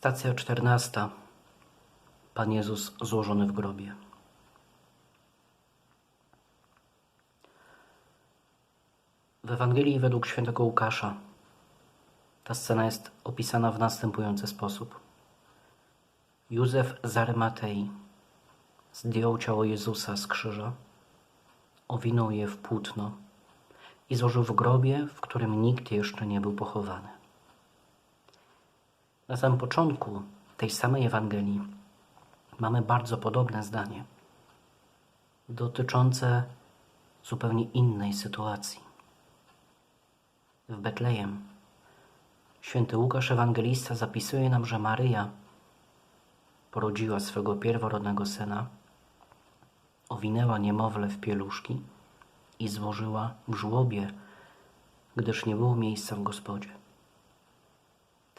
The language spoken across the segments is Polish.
Stacja czternasta. Pan Jezus złożony w grobie. W Ewangelii według świętego Łukasza ta scena jest opisana w następujący sposób. Józef z Arymatei zdjął ciało Jezusa z krzyża, owinął je w płótno i złożył w grobie, w którym nikt jeszcze nie był pochowany. Na samym początku tej samej Ewangelii mamy bardzo podobne zdanie, dotyczące zupełnie innej sytuacji. W Betlejem święty Łukasz Ewangelista zapisuje nam, że Maryja porodziła swego pierworodnego syna, owinęła niemowlę w pieluszki i złożyła w żłobie, gdyż nie było miejsca w gospodzie.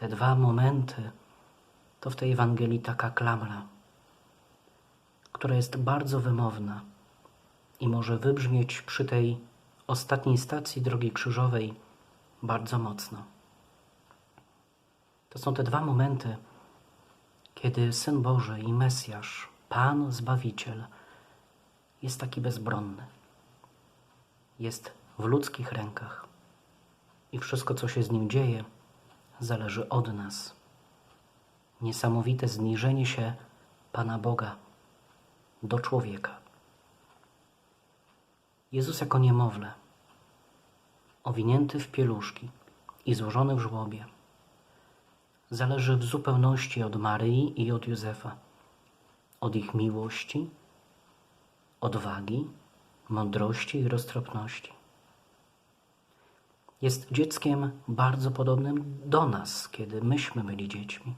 Te dwa momenty to w tej Ewangelii taka klamra, która jest bardzo wymowna i może wybrzmieć przy tej ostatniej stacji drogi krzyżowej bardzo mocno. To są te dwa momenty, kiedy Syn Boży i Mesjasz, Pan Zbawiciel, jest taki bezbronny. Jest w ludzkich rękach i wszystko, co się z nim dzieje, zależy od nas. Niesamowite zniżenie się Pana Boga do człowieka. Jezus jako niemowlę, owinięty w pieluszki i złożony w żłobie, zależy w zupełności od Maryi i od Józefa, od ich miłości, odwagi, mądrości i roztropności. Jest dzieckiem bardzo podobnym do nas, kiedy myśmy byli dziećmi.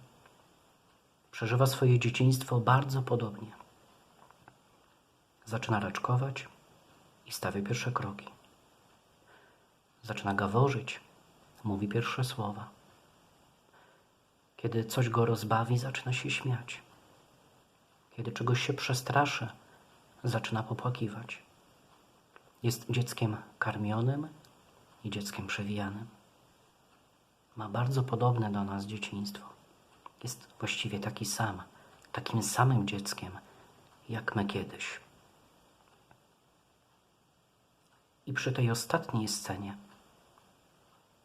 Przeżywa swoje dzieciństwo bardzo podobnie. Zaczyna raczkować i stawia pierwsze kroki. Zaczyna gaworzyć, mówi pierwsze słowa. Kiedy coś go rozbawi, zaczyna się śmiać. Kiedy czegoś się przestraszy, zaczyna popłakiwać. Jest dzieckiem karmionym i dzieckiem przewijanym. Ma bardzo podobne do nas dzieciństwo. Jest właściwie taki sam, takim samym dzieckiem, jak my kiedyś. I przy tej ostatniej scenie,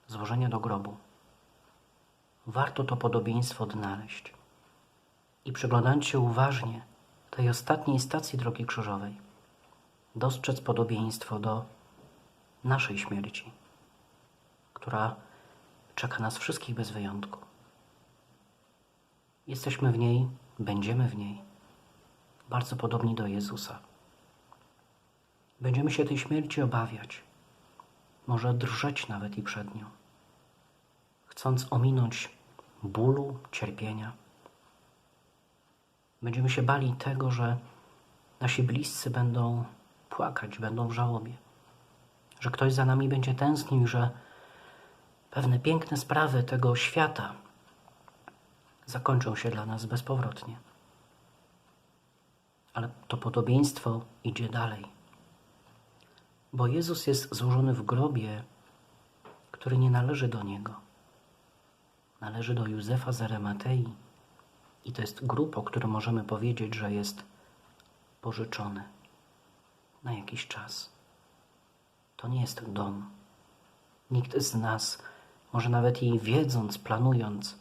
złożenia do grobu, warto to podobieństwo odnaleźć. I przyglądając się uważnie tej ostatniej stacji drogi krzyżowej, dostrzec podobieństwo do naszej śmierci, która czeka nas wszystkich bez wyjątku. Jesteśmy w niej, będziemy w niej, bardzo podobni do Jezusa. Będziemy się tej śmierci obawiać, może drżeć nawet i przed nią, chcąc ominąć bólu, cierpienia. Będziemy się bali tego, że nasi bliscy będą płakać, będą w żałobie, że ktoś za nami będzie tęsknił, że pewne piękne sprawy tego świata zakończą się dla nas bezpowrotnie. Ale to podobieństwo idzie dalej, bo Jezus jest złożony w grobie, który nie należy do Niego. Należy do Józefa z Arymatei i to jest grób, o którym możemy powiedzieć, że jest pożyczony na jakiś czas. To nie jest dom. Nikt z nas, może nawet i wiedząc, planując,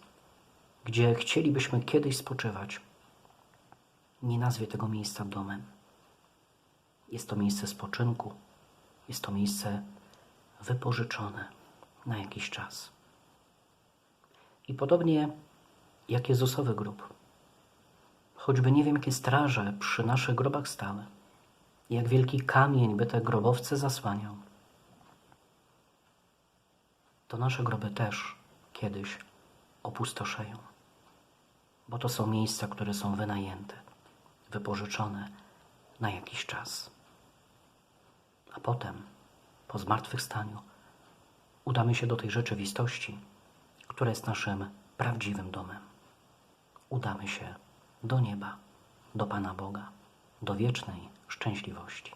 gdzie chcielibyśmy kiedyś spoczywać, nie nazwie tego miejsca domem. Jest to miejsce spoczynku, jest to miejsce wypożyczone na jakiś czas. I podobnie jak Jezusowy grób, choćby nie wiem, jakie straże przy naszych grobach stały, jak wielki kamień by te grobowce zasłaniał, to nasze groby też kiedyś opustoszeją, bo to są miejsca, które są wynajęte, wypożyczone na jakiś czas. A potem, po zmartwychwstaniu, udamy się do tej rzeczywistości, która jest naszym prawdziwym domem. Udamy się do nieba, do Pana Boga, do wiecznej szczęśliwości.